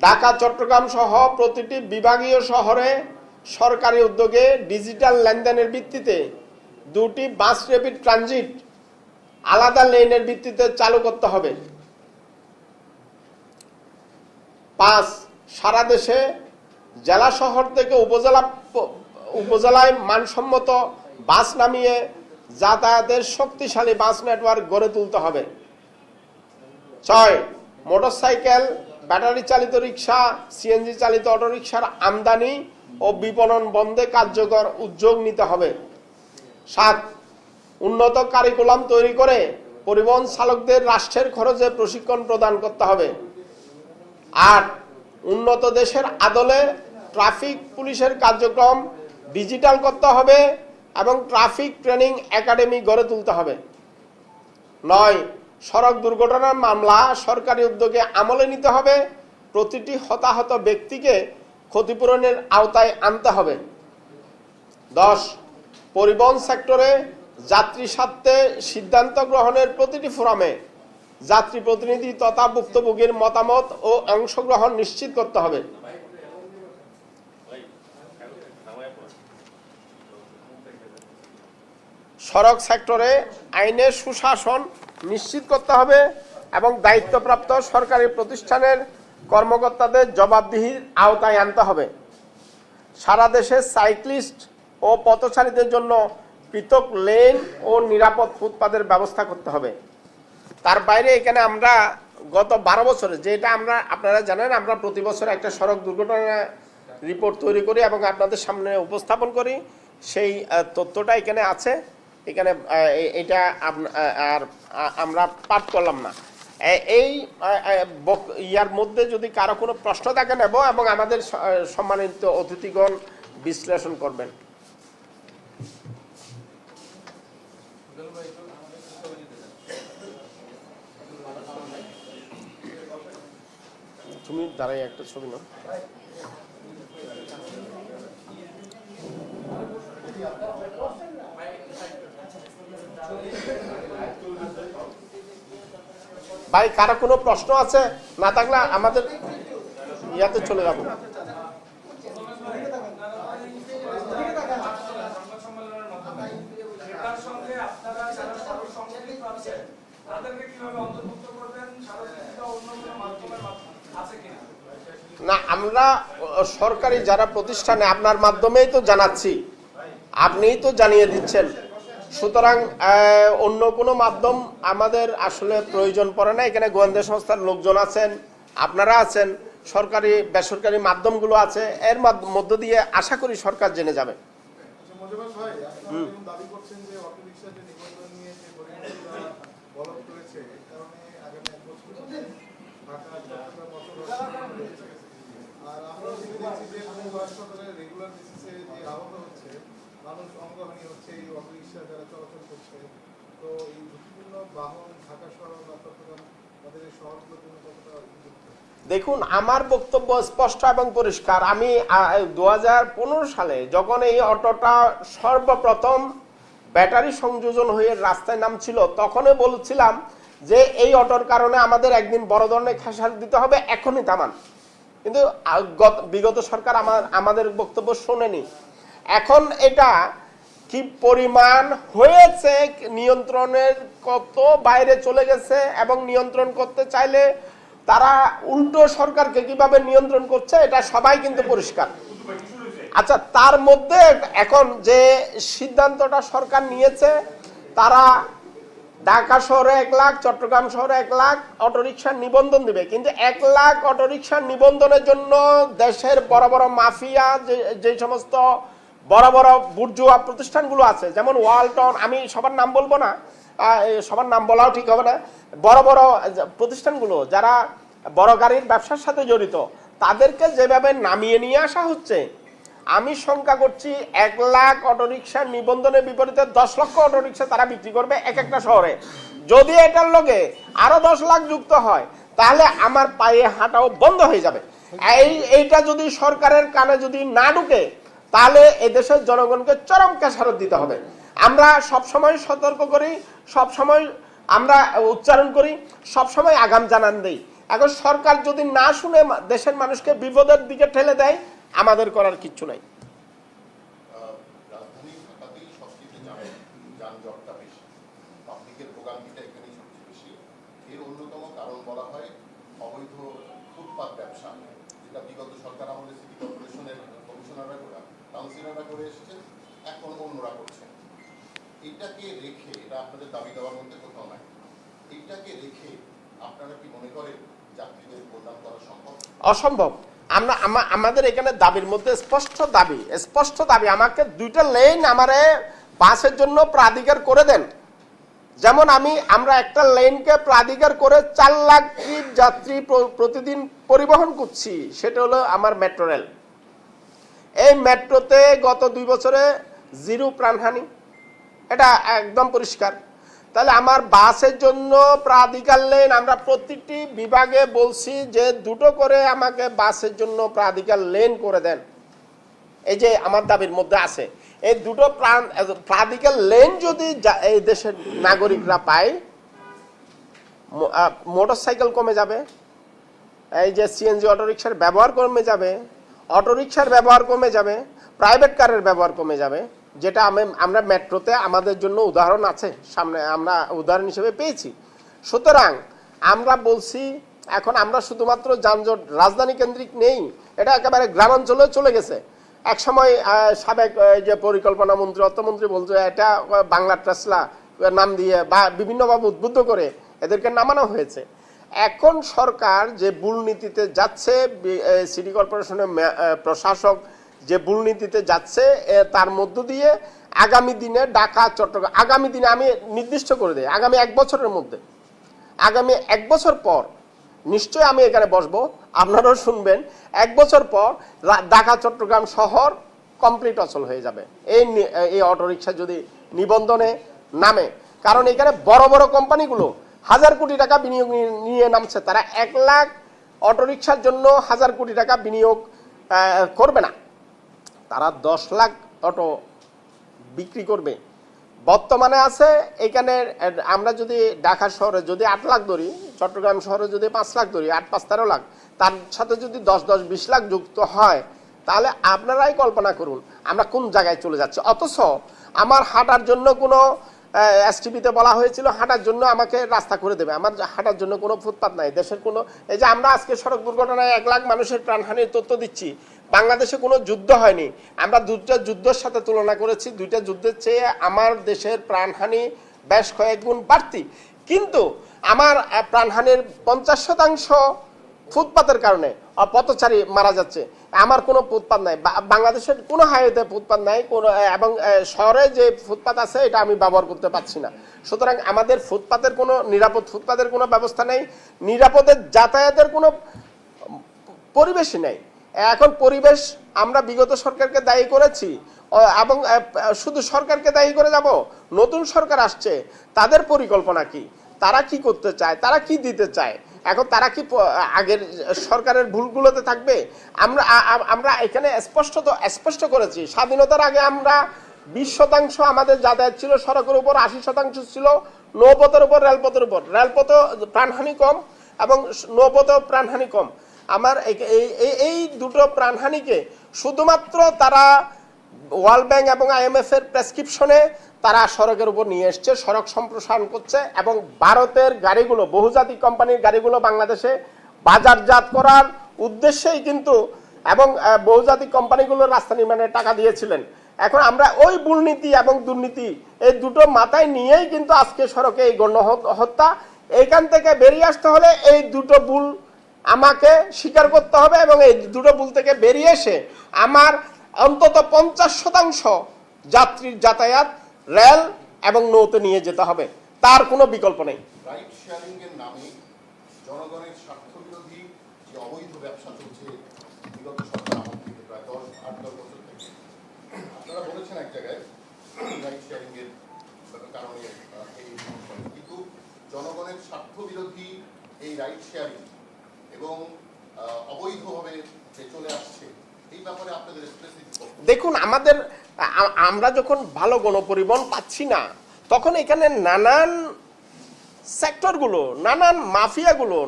ঢাকা, চট্টগ্রাম সহ প্রতিটি বিভাগীয় শহরে সরকারি উদ্যোগে ডিজিটাল লেনদেনের ভিত্তিতে দুটি বাস র্যাপিড ট্রানজিট আলাদা লেনের ভিত্তিতে চালু করতে হবে। পাঁচ, সারা দেশে জেলা শহর থেকে উপজেলা উপজেলায় মানসম্মত বাস নামিয়ে যাতায়াতের শক্তিশালী বাস নেটওয়ার্ক গড়ে তুলতে হবে। ছয়, মোটরসাইকেল ব্যাটারি চালিত রিক্সা সিএনজি চালিত অটোরিকশার আমদানি ও বিপণন বন্ধে কার্যকর উদ্যোগ নিতে হবে। সাত, উন্নত কারিকুলাম তৈরি করে পরিবহন চালকদের রাষ্ট্রের খরচে প্রশিক্ষণ প্রদান করতে হবে। আট, উন্নত দেশের আদলে ট্রাফিক পুলিশের কার্যক্রম ডিজিটাল করতে হবে এবং ট্রাফিক ট্রেনিং একাডেমি গড়ে তুলতে হবে। নয় সড়ক দুর্ঘটনার মামলা সরকারি উদ্যোগে আমলে নিতে হবে। প্রতিটি হতাহত ব্যক্তিকে ক্ষতিপূরণের আওতায় আনতে হবে। দশ, পরিবহন সেক্টরে যাত্রী স্বার্থে সিদ্ধান্ত গ্রহণের প্রতিটি ফোরামে যাত্রী প্রতিনিধি তথা ভুক্তভোগীর মতামত ও অংশগ্রহণ নিশ্চিত করতে হবে। সড়ক সেক্টরে আইনের সুশাসন নিশ্চিত করতে হবে এবং দায়িত্বপ্রাপ্ত সরকারি প্রতিষ্ঠানের কর্মকর্তাদের জবাবদিহির আওতায় আনতে হবে। সারা দেশে সাইক্লিস্ট ও পথচারীদের জন্য পৃথক লেন ও নিরাপদ ফুটপাতের ব্যবস্থা করতে হবে। তার বাইরে এখানে আমরা গত বারো বছরে যেটা আমরা, আপনারা জানেন, আমরা প্রতি বছর একটা সড়ক দুর্ঘটনা রিপোর্ট তৈরি করি এবং আপনাদের সামনে উপস্থাপন করি। সেই তথ্যটা এখানে আছে। এখানে এটা আর আমরা পাঠ করলাম না। এই ইয়ার মধ্যে যদি কারও কোনো প্রশ্ন থাকে, নেব এবং আমাদের সম্মানিত অতিথিগণ বিশ্লেষণ করবেন। তুমি দাঁড়াই, একটা ছবি নাও। ভাই, কারও কোনো প্রশ্ন আছে? না থাকলে আমাদের ইয়াতে চলে যাব। না, আমরা সরকারি যারা প্রতিষ্ঠানে, আপনার মাধ্যমেই তো জানাচ্ছি। আপনিই তো জানিয়ে দিচ্ছেন। সুতরাং অন্য কোনো মাধ্যম আমাদের আসলে প্রয়োজন পড়ে না। এখানে গোয়েন্দা সংস্থার লোকজন আছেন আপনারা আছেন সরকারি বেসরকারি মাধ্যমগুলো আছে। এর মাধ্য- দিয়ে আশা করি সরকার জেনে যাবে। আর কিন্তু দেখছি যে basis এ যে হচ্ছে, মানুষ অঙ্গহানি হচ্ছে, এই অটোরিকশা যারা চলাচল করছে। তো এই ঝুঁকিপূর্ণ বাহন, ঢাকা শহর বা চট্টগ্রাম এই শহরগুলোর জন্য কতটা? দেখুন, আমার বক্তব্য স্পষ্ট এবং পরিষ্কার আমি দু সালে যখন এই অটোটা সর্বপ্রথম ব্যাটারি সংযোজন হয়ে রাস্তায় নামছিল, তখনই বলছিলাম যে এই অটোর কারণে আমাদের একদিন বড় ধরনের খেসার দিতে হবে, এখনই থামান কিন্তু বিগত সরকার আমার আমাদের বক্তব্য শোনেনি এখন এটা কি পরিমাণ হয়েছে, নিয়ন্ত্রণের কত বাইরে চলে গেছে এবং নিয়ন্ত্রণ করতে চাইলে তারা উল্টো সরকারকে কীভাবে নিয়ন্ত্রণ করছে, এটা সবাই কিন্তু পরিষ্কার। আচ্ছা তার মধ্যে এখন যে সিদ্ধান্তটা সরকার নিয়েছে, তারা ঢাকা শহরে এক লাখ, চট্টগ্রাম শহরে এক লাখ অটোরিকশার নিবন্ধন দিবে। কিন্তু এক লাখ অটোরিকশার নিবন্ধনের জন্য দেশের বড় বড় মাফিয়া, যে সমস্ত বড় বড় বুর্জুয়া প্রতিষ্ঠানগুলো আছে। যেমন ওয়ালটন, আমি সবার নাম বলব না সবার নাম বলাও ঠিক হবে না। বড় বড় প্রতিষ্ঠানগুলো, যারা বড় গাড়ির ব্যবসার সাথে জড়িত, তাদেরকে যেভাবে নামিয়ে নিয়ে আসা হচ্ছে, আমি শঙ্কা করছি এক লাখ অটোরিকশার নিবন্ধনের বিপরীতে দশ লক্ষ অটোরিকশা তারা বিক্রি করবে এক একটা শহরে। যদি এটার লগে আরও দশ লাখ যুক্ত হয়, তাহলে আমার পায়ে হাঁটাও বন্ধ হয়ে যাবে। এই, এইটা যদি সরকারের কানে যদি না ঢুকে তাহলে এদেশের জনগণকে চরম কেসারত দিতে হবে। আমরা সব সময় সতর্ক করি সব সময় আমরা উচ্চারণ করি সব সময় আগাম জানান দেই। এখন সরকার যদি না শুনে দেশের মানুষকে বিপদের দিকে ঠেলে দেয়, আমাদের করার কিচ্ছু নাই। এটাকে রেখে, এটা আপনাদের দাবি দেওয়ার মধ্যে কোথাও নাই। এইটাকে রেখে আপনারা কি মনে করেন যাত্রীদের কল্যাণ করা সম্ভব? অসম্ভব। আমরা আমাদের এখানে দাবির মধ্যে স্পষ্ট দাবি স্পষ্ট দাবি। আমাকে দুইটা লেন আমারে বাসের জন্য প্রাধিকার করে দেন। যেমন আমি, আমরা একটা লেনকে প্রাধিকার করে চার লাখ যাত্রী প্রতিদিন পরিবহন করছি। সেটা হলো আমার মেট্রো রেল এই মেট্রোতে গত দুই বছরে জিরো প্রাণহানি। এটা একদম পরিষ্কার। তাহলে আমার বাসের জন্য প্রাধিকার লেন আমরা প্রতিটি বিভাগে বলছি যে দুটো করে আমাকে বাসের জন্য প্রাধিকার লেন করে দেন। এই যে আমার দাবির মধ্যে আছে। এই দুটো প্রাণ, প্রাধিকার লেন যদি এই দেশের নাগরিকরা পায় মোটর সাইকেল কমে যাবে। এই যে সিএনজি অটোরিকশার ব্যবহার কমে যাবে। অটোরিকশার ব্যবহার কমে যাবে। প্রাইভেট কারের ব্যবহার কমে যাবে। যেটা আমি, আমরা মেট্রোতে আমাদের জন্য উদাহরণ আছে, সামনে আমরা উদাহরণ হিসেবে পেয়েছি। সুতরাং আমরা বলছি, এখন আমরা শুধুমাত্র যানজট রাজধানী কেন্দ্রিক নেই, এটা একেবারে গ্রামাঞ্চলে চলে গেছে। এক সময় সাবেক যে পরিকল্পনা মন্ত্রী, অর্থমন্ত্রী বলছে এটা বাংলা ট্রাসলা নাম দিয়ে বা বিভিন্নভাবে উদ্বুদ্ধ করে এদেরকে নামানো হয়েছে। এখন সরকার যে ভুল নীতিতে যাচ্ছে সিটি কর্পোরেশনের প্রশাসক যে ভুল নীতিতে যাচ্ছে তার মধ্য দিয়ে আগামী দিনে ঢাকা, চট্টগ্রাম, আগামী দিনে আমি নির্দিষ্ট করে দিই, আগামী এক বছরের মধ্যে। আগামী এক বছর পর নিশ্চয়ই আমি এখানে বসবো, আপনারাও শুনবেন, এক বছর পর ঢাকা, চট্টগ্রাম শহর কমপ্লিট অচল হয়ে যাবে। এই এই অটোরিকশা যদি নিবন্ধনে নামে, কারণ এখানে বড় বড় কোম্পানিগুলো হাজার কোটি টাকা বিনিয়োগ নিয়ে- নিয়ে নামছে, তারা এক লাখ অটোরিকশার জন্য হাজার কোটি টাকা বিনিয়োগ করবে না। তারা দশ লাখ অটো বিক্রি করবে। বর্তমানে আছে এখানে, আমরা যদি ঢাকা শহরে যদি আট লাখ ধরি, চট্টগ্রাম শহরে যদি পাঁচ লাখ ধরি, আট পাঁচ তেরো লাখ, তার সাথে যদি দশ দশ বিশ লাখ যুক্ত হয়, তাহলে আপনারাই কল্পনা করুন আমরা কোন জায়গায় চলে যাচ্ছি। অথচ আমার হাঁটার জন্য কোনো এসটিভিতে বলা হয়েছিল, হাঁটার জন্য আমাকে রাস্তা করে দেবে। আমার হাঁটার জন্য কোনো ফুটপাত নাই। দেশের কোনো এই যে আমরা আজকে সড়ক দুর্ঘটনায় এক লাখ মানুষের প্রাণহানির তথ্য দিচ্ছি, বাংলাদেশে কোনো যুদ্ধ হয়নি। আমরা দুটা যুদ্ধের সাথে তুলনা করেছি। দুইটা যুদ্ধের চেয়ে আমার দেশের প্রাণহানি বেশ কয়েক গুণ বাড়তি। কিন্তু আমার প্রাণহানির পঞ্চাশ শতাংশ ফুটপাতের কারণে পথচারী মারা যাচ্ছে। আমার কোনো ফুটপাত নাই। বাংলাদেশের কোনো হাইওয়েতে ফুটপাত নাই, কোনো এবং শহরে যে ফুটপাত আছে, এটা আমি ব্যবহার করতে পারছি না। সুতরাং আমাদের ফুটপাতের কোনো, নিরাপদ ফুটপাতের কোনো ব্যবস্থা নেই। নিরাপদের যাতায়াতের কোনো পরিবেশই নেই। এখন পরিবেশ আমরা বিগত সরকারকে দায়ী করেছি এবং শুধু সরকারকে দায়ী করে যাব, নতুন সরকার আসছে, তাদের পরিকল্পনা কি? তারা কি করতে চায়? তারা কি দিতে চায়? এখন তারা কি আগের সরকারের ভুলগুলোতে থাকবে? আমরা আমরা এখানে স্পষ্ট তো, স্পষ্ট করেছি। স্বাধীনতার আগে আমরা বিশ শতাংশ আমাদের যাতায়াত ছিল, সড়কের উপর আশি শতাংশ ছিল, নৌপথের উপর রেলপথের উপর। রেলপথ প্রাণহানি কম এবং নৌপথ প্রাণহানি কম। আমার এই- এই দুটো প্রাণহানিকে শুধুমাত্র তারা ওয়ার্ল্ড ব্যাংক এবং আইএমএফ এর প্রেসক্রিপশনে তারা সড়কের উপর নিয়ে এসছে, সড়ক সম্প্রসারণ করছে এবং ভারতের গাড়িগুলো, বহুজাতিক কোম্পানির গাড়িগুলো বাংলাদেশে বাজারজাত করার উদ্দেশ্যেই কিন্তু এবং বহুজাতিক কোম্পানিগুলো রাস্তা নির্মাণের টাকা দিয়েছিলেন। এখন আমরা ওই দুর্নীতি এবং দুর্নীতি এই দুটো মাথায় নিয়েই কিন্তু আজকে সড়কে এই গণ্য হত্যা এইখান থেকে বেরিয়ে আসতে হলে এই দুটো ভুল আমাকে স্বীকার করতে হবে এবং এই দুটো ভুল থেকে বেরিয়ে এসে আমার অন্তত পঞ্চাশ শতাংশ যাত্রীর যাতায়াত, রেল এবং নৌতে নিয়ে যেতে হবে। তার কোনো বিকল্প নেই। জনগণের স্বার্থ বিরোধী যে অবৈধ ব্যবসা বলেছেন এক জায়গায় কারণে এই কিন্তু জনগণের স্বার্থ বিরোধী এই শেয়ারিং এবং অবৈধভাবে যে চলে আসছে দেখুন আমাদের আমরা যখন ভালো গণপরিবহন পাচ্ছি না তখন এখানে নানান সেক্টরগুলো নানান মাফিয়াগুলো